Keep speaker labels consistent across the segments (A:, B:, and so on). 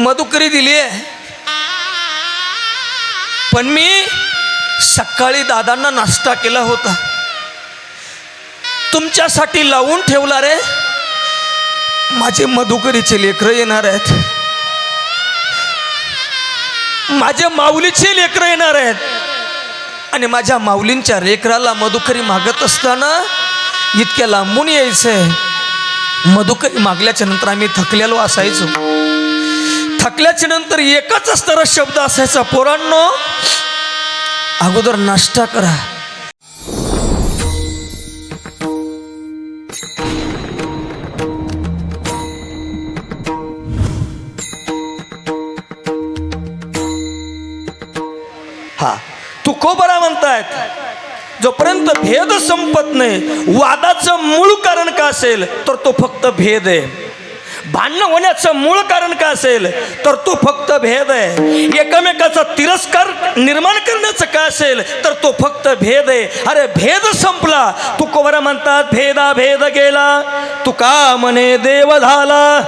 A: मधुकरी दिली आहे. पण मी सकाळी दादांना नाश्ता केला होता. तुमच्यासाठी लावून ठेवला रे माझे मधुकरीचे लेकरं येणार आहेत. माझ्या माऊलीचे लेकरं येणार आहेत. आणि माझ्या माऊलींच्या लेकराला मधुकरी मागत असताना इतक्या लांबून यायचंय. मधुकरी मागल्याच्या नंतर आम्ही थकलेलो असायचो. थकल्याच्या नंतर एकच असणारा शब्द असायचा पोरांनो अगोदर नाश्ता करा. हा तू को बरा म्हणतायत? जोपर्यंत भेद संपत नाही वादाचं मूळ कारण का असेल तर तो फक्त भेद आहे. भांडणं होण्याचं मूळ कारण का असेल? तर तो फक्त भेद आहे. एकमेकाचा तिरस्कार निर्माण करण्याचं काय असेल? तर तो फक्त भेद आहे. अरे भेद संपला. तू कोवरा म्हणतात भेदा भेद गेला. तू का म्हणे देव झाला.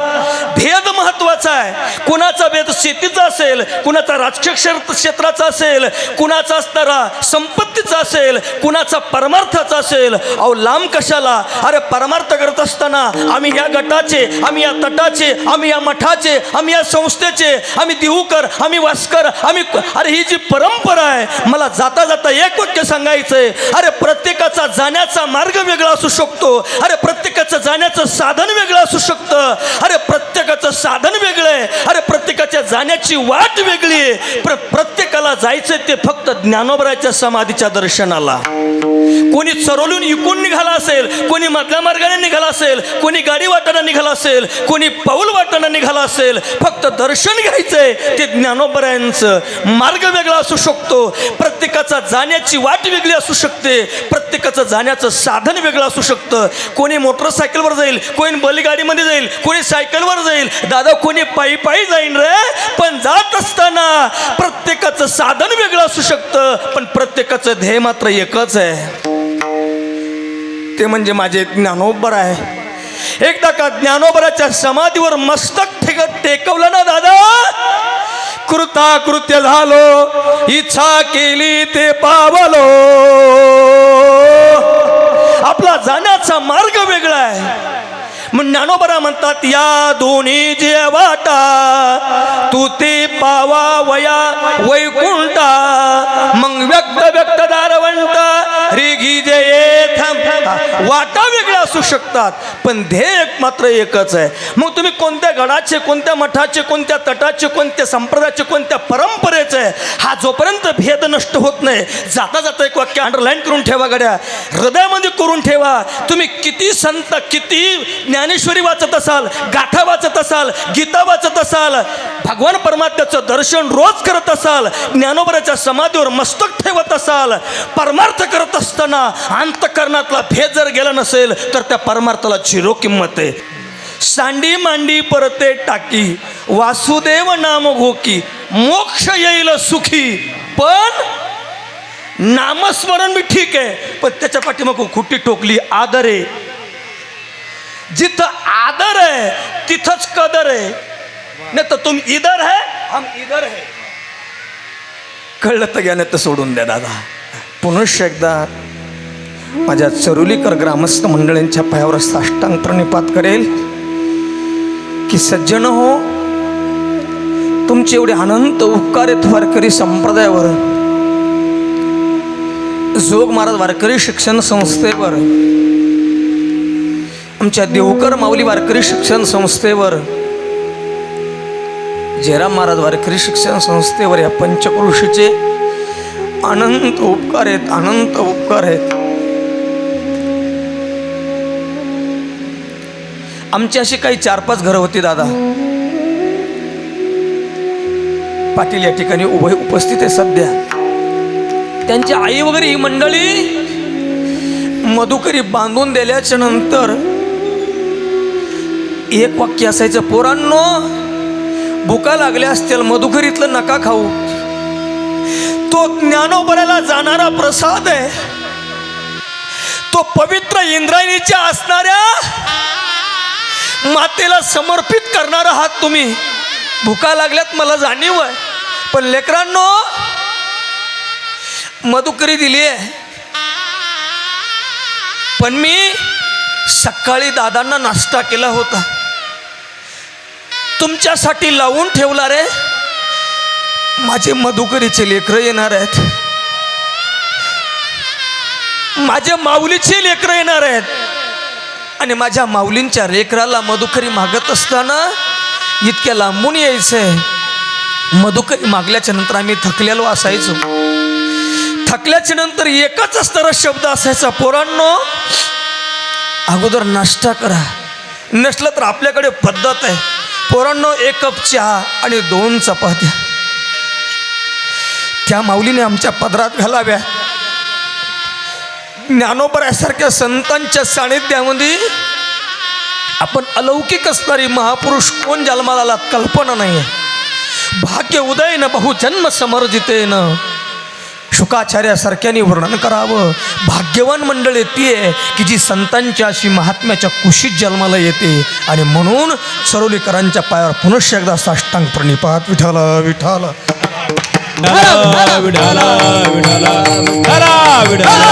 A: भेद महत्त्वाचा आहे. कुणाचा भेद शेतीचा असेल कुणाचा राजकीय क्षेत्राचा असेल कुणाचा असणारा संपत्तीचा असेल कुणाचा परमार्थाचा असेल अहो लांब कशाला? अरे परमार्थ करत असताना आम्ही या गटाचे आम्ही या तटाचे आम्ही या मठाचे आम्ही या संस्थेचे आम्ही दिहूकर आम्ही वास्कर आम्ही अरे ही जी परंपरा आहे मला जाता जाता एक वाक्य सांगायचंय. अरे प्रत्येकाचा जाण्याचा मार्ग वेगळा असू शकतो. अरे प्रत्येकाचं जाण्याचं साधन वेगळं असू शकतं. अरे प्रत्येक प्रत्येकाचं साधन वेगळं आहे. अरे प्रत्येकाच्या जाण्याची वाट वेगळी आहे. प्र प्रत्येकाला जायचं ते फक्त ज्ञानोबराच्या समाधीच्या दर्शनाला. कोणी चरोलून इकून निघाला असेल कोणी मधल्या मार्गाने निघाला असेल कोणी गाडी वाटानं निघाला असेल कोणी पाऊल वाटानं निघाला असेल फक्त दर्शन घ्यायचंय ते ज्ञानोबरायांचं मार्ग वेगळा असू शकतो. प्रत्येकाचा जाण्याची वाट वेगळी असू शकते. प्रत्येकाचं जाण्याचं साधन वेगळं असू शकतं. कोणी मोटरसायकलवर जाईल कोणी बैलगाडीमध्ये जाईल कोणी सायकलवर जाईल. दादा कोणी पायी पायी जाईन रे पण जात असताना प्रत्येकाचं साधन वेगळं असू शकतं पण प्रत्येकाचं ध्येय मात्र एकच आहे. ते म्हणजे माझे ज्ञानोबर आहे. एकदा का ज्ञानोबराच्या समाधीवर मस्तक टेकवलं ना दादा? कृता कृत्य झालो इच्छा केली ते पावलो. आपला जाण्याचा मार्ग वेगळा आहे मग ज्ञानोबरा म्हणतात या दोन्ही जे वाटा तू ते पावा वया वैकुंठा. मग व्यक्त व्यक्त दारवंत रिगी वाटा वेगळ्या असू शकतात पण ध्येय मात्र एकच आहे. मग तुम्ही कोणत्या गडाचे कोणत्या मठाचे कोणत्या तटाचे कोणत्या संप्रदायाचे कोणत्या परंपरेचे आहे हा जोपर्यंत भेद नष्ट होत नाही जाता जाता एक वाक्य अंडरलाईन करून ठेवा गड्या. हृदयामध्ये करून ठेवा. तुम्ही किती संत किती ज्ञानेश्वरी वाचत असाल गाथा वाचत असाल गीता वाचत असाल भगवान परमात्म्याचं दर्शन रोज करत असाल ज्ञानोबराच्या समाधीवर मस्तक ठेवत असाल परमार्थ करत असताना अंतकरणातला हे जर गेला नसेल तर त्या परमार्थाला झिरो किंमत आहे. सांडी मांडी परते टाकी वासुदेव नाम घोकी मोक्ष येईल सुखी. पण नामस्मरण मी ठीक आहे पण त्याच्या पाठीमागून खुटी टोकली आदर आहे. जिथं आदर आहे तिथंच कदर आहे. नाही तर तुम इधर है हम इधर है. कळलं तर घ्या नाही तर सोडून द्या दादा. पुनश्च एकदा माझ्या चरुलीकर ग्रामस्थ मंडळींच्या पायावर साष्टांग प्रणिपात करेल की सज्जन हो तुमचे एवढे अनंत उपकार आहेत वारकरी संप्रदायावर. जोग महाराज वारकरी शिक्षण संस्थेवर आमच्या देवकर माऊली वारकरी शिक्षण संस्थेवर जयराम महाराज वारकरी शिक्षण संस्थेवर या पंचकृषीचे अनंत उपकार आहेत अनंत उपकार आहेत. आमची अशी काही चार पाच घरं होती दादा. पाटील या ठिकाणी उभय उपस्थित आहे सध्या. त्यांची आई वगैरे ही मंडळी मधुकरी बांधून दिल्याच्या नंतर एक वाक्य असायचं पोरांनो भुका लागल्या असतील मधुकरीतलं नका खाऊ. तो ज्ञानोबऱ्याला जाणारा प्रसाद आहे. तो पवित्र इंद्रायणीच्या असणाऱ्या मातेला समर्पित करणार आहात तुम्ही. भुका लागल्यात मला जाणीव आहे. पण लेकरांनो मधुकरी दिली आहे. पण मी सकाळी दादांना नाश्ता केला होता. तुमच्यासाठी लावून ठेवला रे माझे मधुकरीचे लेकरं येणार आहेत. माझ्या माऊलीचे लेकरं येणार आहेत. आणि माझ्या माऊलींच्या रेकराला मधुकरी मागत असताना इतक्या लांबून यायचंय मधुकरी मागल्याच्या नंतर आम्ही थकलेलो असायचो. थकल्याच्या नंतर एकच असणारा शब्द असायचा पोरांनो अगोदर नाश्ता करा. नसलं तर आपल्याकडे पद्धत आहे. पोरांनो एक कप चहा आणि दोन चपात्या. त्या माऊलीने आमच्या पदरात घालाव्या. ज्ञानोबऱ्यासारख्या संतांच्या सानिध्यामध्ये आपण अलौकिक असणारी महापुरुष कोण जन्माला कल्पना नाही भाग्य उदय न बहुजन्म समर्जिते न शुकाचार्यासारख्याने वर्णन करावं. भाग्यवान मंडळ ती आहे की जी संतांच्या अशी महात्म्याच्या कुशीत जन्माला येते. आणि म्हणून सरोलीकरांच्या पायावर पुनश्च एकदा साष्टांग प्रणिपात. विठाला विठाला
B: विठाला विठाला विठाला विठाला